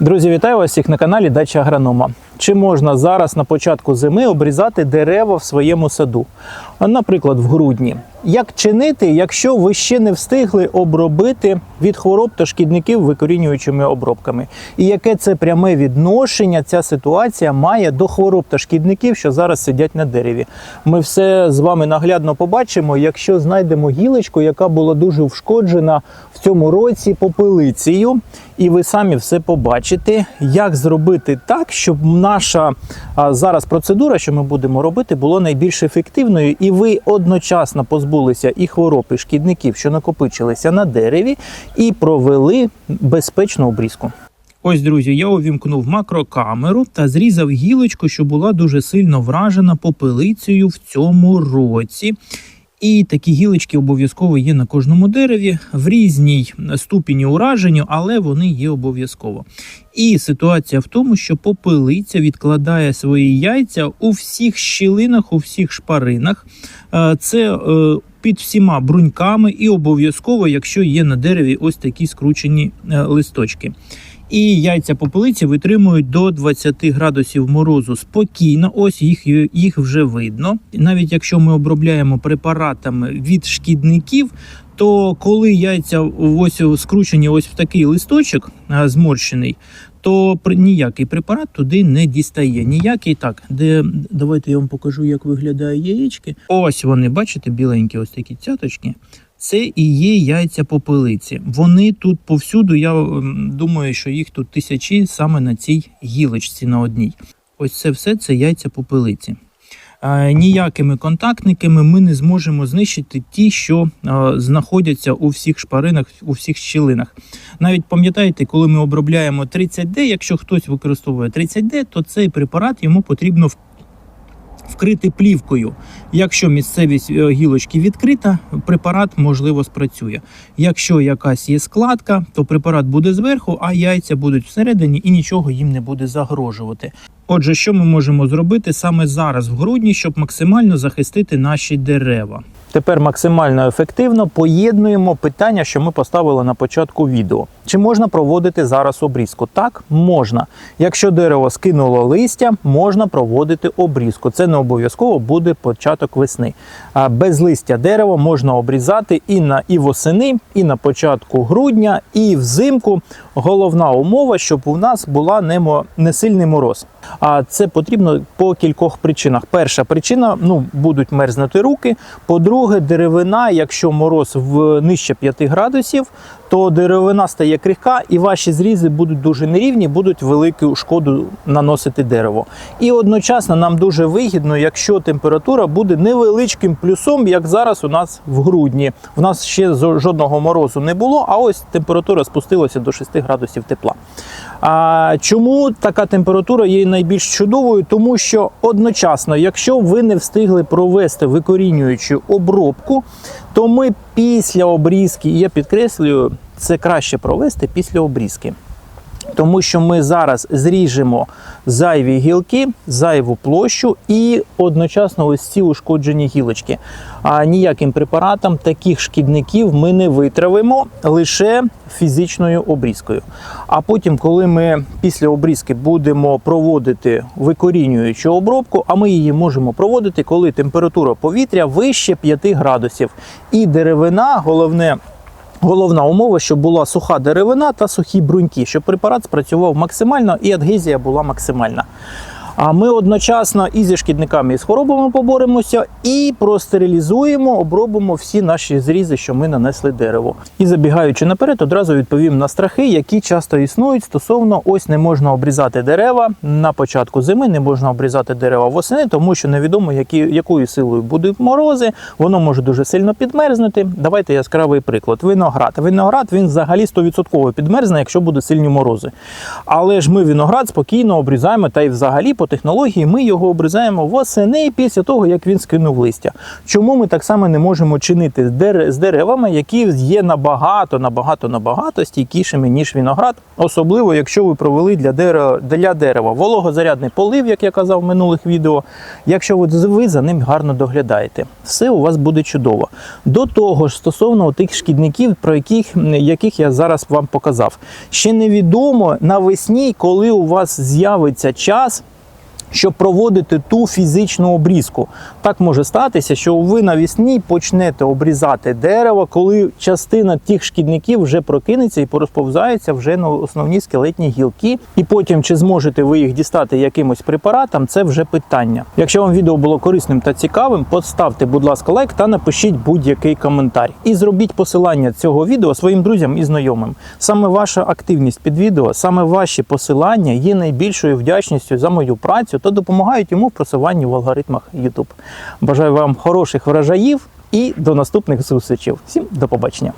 Друзі, вітаю вас всіх на каналі Дача Агронома. Чи можна зараз на початку зими обрізати дерева в своєму саду? Наприклад, в грудні. Як чинити, якщо ви ще не встигли обробити від хвороб та шкідників викорінюючими обробками? І яке це пряме відношення ця ситуація має до хвороб та шкідників, що зараз сидять на дереві? Ми все з вами наглядно побачимо, якщо знайдемо гілочку, яка була дуже ушкоджена в цьому році попелицею, і ви самі все побачите, як зробити так, щоб наша зараз процедура, що ми будемо робити, була найбільш ефективною, і ви одночасно позбулися і хвороб, і шкідників, що накопичилися на дереві, і провели безпечну обрізку. Ось, друзі, я увімкнув макрокамеру та зрізав гілочку, що була дуже сильно вражена попелицею в цьому році. І такі гілочки обов'язково є на кожному дереві в різній ступені ураження, але вони є обов'язково. І ситуація в тому, що попелиця відкладає свої яйця у всіх щілинах, у всіх шпаринах. Е, Це е, під всіма бруньками, і обов'язково, якщо є на дереві ось такі скручені е, листочки. І яйця попелиці витримують до 20 градусів морозу спокійно. Ось їх, їх вже видно. Навіть якщо ми обробляємо препаратами від шкідників, то коли яйця ось скручені ось в такий листочок зморщений, то ніякий препарат туди не дістає. Ніякий так, де давайте я вам покажу, як виглядають яєчки. Ось вони, бачите, біленькі, ось такі цяточки. Це і є яйця попелиці. Вони тут повсюду. Я ем, думаю, що їх тут тисячі саме на цій гілочці на одній. Ось це все це яйця попелиці. Е, Ніякими контактниками ми не зможемо знищити ті, що е, знаходяться у всіх шпаринах, у всіх щілинах. Навіть пам'ятаєте, коли ми обробляємо 30D, якщо хтось використовує 30D, то цей препарат йому потрібно вкрити плівкою. Якщо місцевість е, гілочки відкрита, препарат можливо спрацює. Якщо якась є складка, то препарат буде зверху, а яйця будуть всередині і нічого їм не буде загрожувати. Отже, що ми можемо зробити саме зараз в грудні, щоб максимально захистити наші дерева? Тепер максимально ефективно поєднуємо питання, що ми поставили на початку відео. Чи можна проводити зараз обрізку? Так, можна. Якщо дерево скинуло листя, можна проводити обрізку. Це не обов'язково буде початок весни. А без листя дерева можна обрізати і на і восени, і на початку грудня, і взимку. Головна умова, щоб у нас була не, мо- не сильний мороз. А це потрібно по кількох причинах. Перша причина ну будуть мерзнути руки. По-друге, деревина, якщо мороз в нижче 5 градусів, то деревина стає крихка, і ваші зрізи будуть дуже нерівні, будуть велику шкоду наносити дерево. І одночасно нам дуже вигідно, якщо температура буде невеличким плюсом, як зараз у нас в грудні. У нас ще жодного морозу не було, а ось температура спустилася до 6 градусів тепла. А чому така температура є найбільш чудовою? Тому що одночасно, якщо ви не встигли провести викорінюючу обробку, то ми після обрізки, і я підкреслюю, це краще провести після обрізки. Тому що ми зараз зріжемо зайві гілки, зайву площу і одночасно ось ці ушкоджені гілочки. А ніяким препаратом таких шкідників ми не витравимо лише фізичною обрізкою. А потім, коли ми після обрізки будемо проводити викорінюючу обробку, а ми її можемо проводити, коли температура повітря вище 5 градусів. І деревина, головне. Головна умова, щоб була суха деревина та сухі бруньки, щоб препарат спрацював максимально і адгезія була максимальна. А ми одночасно і зі шкідниками і з хворобами поборемося, і простерилізуємо, обробимо всі наші зрізи, що ми нанесли дереву. І забігаючи наперед, одразу відповім на страхи, які часто існують стосовно ось не можна обрізати дерева на початку зими, не можна обрізати дерева восени, тому що невідомо, які, якою силою будуть морози, воно може дуже сильно підмерзнути. Давайте яскравий приклад. Виноград. Виноград він взагалі 100% підмерзне, якщо будуть сильні морози. Але ж ми виноград спокійно обрізаємо та й взагалі по технології ми його обрізаємо восени після того, як він скинув листя. Чому ми так само не можемо чинити з деревами, які є набагато, набагато, набагато стійкішими, ніж виноград, особливо якщо ви провели для дерева, для дерева вологозарядний полив, як я казав в минулих відео. Якщо ви, за ним гарно доглядаєте, все у вас буде чудово. До того ж, стосовно тих шкідників, про яких, яких я зараз вам показав, ще невідомо навесні, коли у вас з'явиться час. Щоб проводити ту фізичну обрізку, так може статися, що ви навесні почнете обрізати дерево, коли частина тих шкідників вже прокинеться і порозповзається вже на основні скелетні гілки. І потім, чи зможете ви їх дістати якимось препаратом, це вже питання. Якщо вам відео було корисним та цікавим, поставте, будь ласка, лайк та напишіть будь-який коментар. І зробіть посилання цього відео своїм друзям і знайомим. Саме ваша активність під відео, саме ваші посилання є найбільшою вдячністю за мою працю та допомагають йому в просуванні в алгоритмах YouTube. Бажаю вам хороших врожаїв і до наступних зустрічей. Всім до побачення.